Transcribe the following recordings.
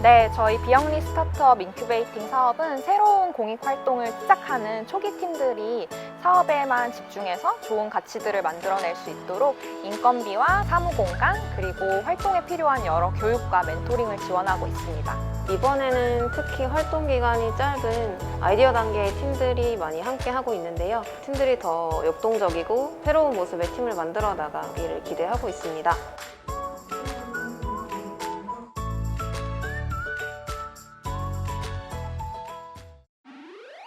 네, 저희 비영리 스타트업 인큐베이팅 사업은 새로운 공익 활동을 시작하는 초기 팀들이 사업에만 집중해서 좋은 가치들을 만들어낼 수 있도록 인건비와 사무 공간 그리고 활동에 필요한 여러 교육과 멘토링을 지원하고 있습니다. 이번에는 특히 활동 기간이 짧은 아이디어 단계의 팀들이 많이 함께 하고 있는데요. 팀들이 더 역동적이고 새로운 모습의 팀을 만들어 나가기를 기대하고 있습니다.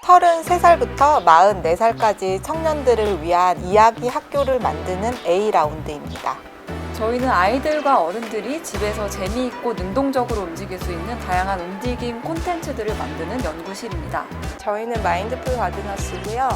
33살부터 44살까지 청년들을 위한 이야기 학교를 만드는 A라운드입니다. 저희는 아이들과 어른들이 집에서 재미있고 능동적으로 움직일 수 있는 다양한 움직임 콘텐츠들을 만드는 연구실입니다. 저희는 마인드풀 가드너스고요.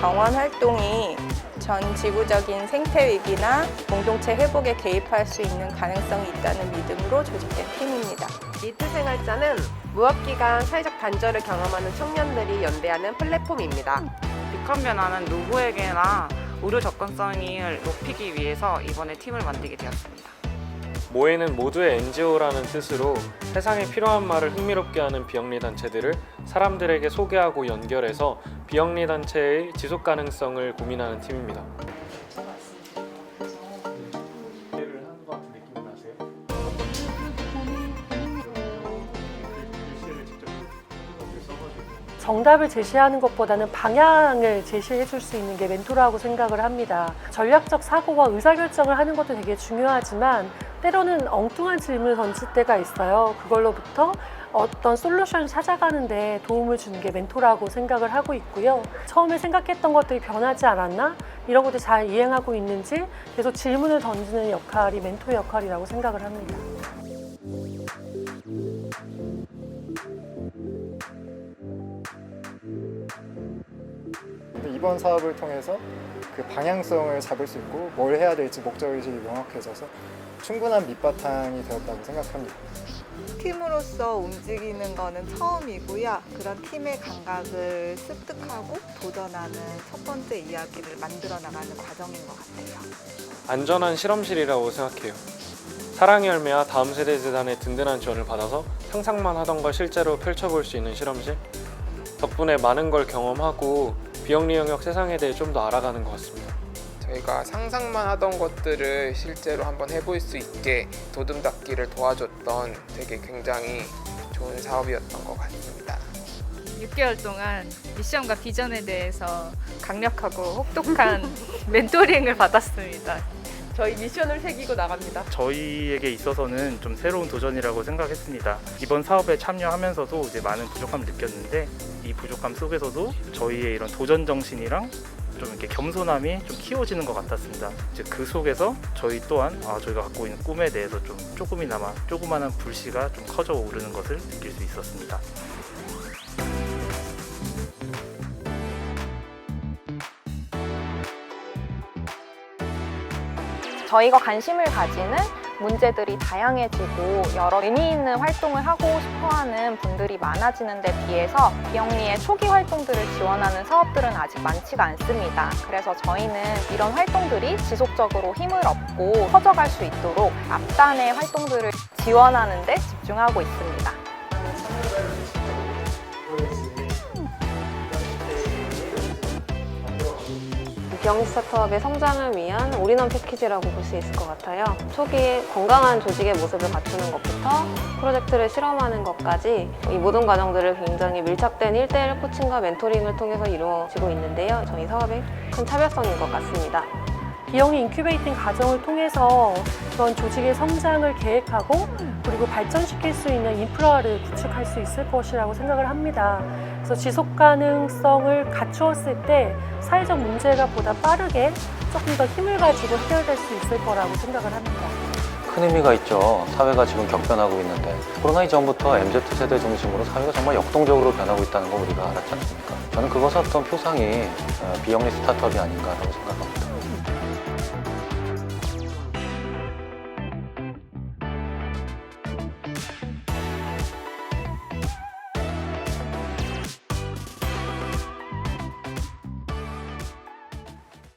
정원 활동이 전 지구적인 생태 위기나 공동체 회복에 개입할 수 있는 가능성이 있다는 믿음으로 조직된 팀입니다. 리트 생활자는 무업기간 사회적 단절을 경험하는 청년들이 연대하는 플랫폼입니다. 비컨 변화는 누구에게나 의료 접근성을 높이기 위해서 이번에 팀을 만들게 되었습니다. 모에는 모두의 NGO라는 뜻으로 세상에 필요한 말을 흥미롭게 하는 비영리 단체들을 사람들에게 소개하고 연결해서 비영리 단체의 지속 가능성을 고민하는 팀입니다. 정답을 제시하는 것보다는 방향을 제시해 줄 수 있는 게 멘토라고 생각을 합니다. 전략적 사고와 의사결정을 하는 것도 되게 중요하지만 때로는 엉뚱한 질문을 던질 때가 있어요. 그걸로부터 어떤 솔루션을 찾아가는데 도움을 주는 게 멘토라고 생각을 하고 있고요. 처음에 생각했던 것들이 변하지 않았나? 이런 것들 잘 이행하고 있는지 계속 질문을 던지는 역할이 멘토 역할이라고 생각을 합니다. 이번 사업을 통해서 그 방향성을 잡을 수 있고 뭘 해야 될지 목적의식이 명확해져서 충분한 밑바탕이 되었다고 생각합니다. 팀으로서 움직이는 거는 처음이고요. 그런 팀의 감각을 습득하고 도전하는 첫 번째 이야기를 만들어 나가는 과정인 것 같아요. 안전한 실험실이라고 생각해요. 사랑의 열매와 다음 세대 재단의 든든한 지원을 받아서 상상만 하던 걸 실제로 펼쳐볼 수 있는 실험실. 덕분에 많은 걸 경험하고 비영리 영역 세상에 대해 좀 더 알아가는 것 같습니다. 저희가 상상만 하던 것들을 실제로 한번 해볼 수 있게 도듬닫기를 도와줬던 되게 굉장히 좋은 사업이었던 것 같습니다. 6개월 동안 미션과 비전에 대해서 강력하고 혹독한 멘토링을 받았습니다. 저희 미션을 새기고 나갑니다. 저희에게 있어서는 좀 새로운 도전이라고 생각했습니다. 이번 사업에 참여하면서도 이제 많은 부족함을 느꼈는데 이 부족함 속에서도 저희의 이런 도전 정신이랑 좀 이렇게 겸손함이 좀 키워지는 것 같았습니다. 이제 그 속에서 저희 또한 아, 저희가 갖고 있는 꿈에 대해서 좀 조금이나마 조그마한 불씨가 좀 커져 오르는 것을 느낄 수 있었습니다. 저희가 관심을 가지는 문제들이 다양해지고 여러 의미 있는 활동을 하고 싶어하는 분들이 많아지는 데 비해서 비영리의 초기 활동들을 지원하는 사업들은 아직 많지가 않습니다. 그래서 저희는 이런 활동들이 지속적으로 힘을 얻고 커져갈 수 있도록 앞단의 활동들을 지원하는 데 집중하고 있습니다. 영리 스타트업의 성장을 위한 올인원 패키지라고 볼 수 있을 것 같아요. 초기에 건강한 조직의 모습을 갖추는 것부터 프로젝트를 실험하는 것까지 이 모든 과정들을 굉장히 밀착된 1대1 코칭과 멘토링을 통해서 이루어지고 있는데요. 저희 사업의 큰 차별성인 것 같습니다. 비영리 인큐베이팅 과정을 통해서 그런 조직의 성장을 계획하고 그리고 발전시킬 수 있는 인프라를 구축할 수 있을 것이라고 생각을 합니다. 그래서 지속 가능성을 갖추었을 때 사회적 문제가 보다 빠르게 조금 더 힘을 가지고 해결될 수 있을 거라고 생각을 합니다. 큰 의미가 있죠. 사회가 지금 격변하고 있는데 코로나 이전부터 MZ세대 중심으로 사회가 정말 역동적으로 변하고 있다는 거 우리가 알았지 않습니까? 저는 그것의 어떤 표상이 어, 비영리 스타트업이 아닌가라고 생각합니다.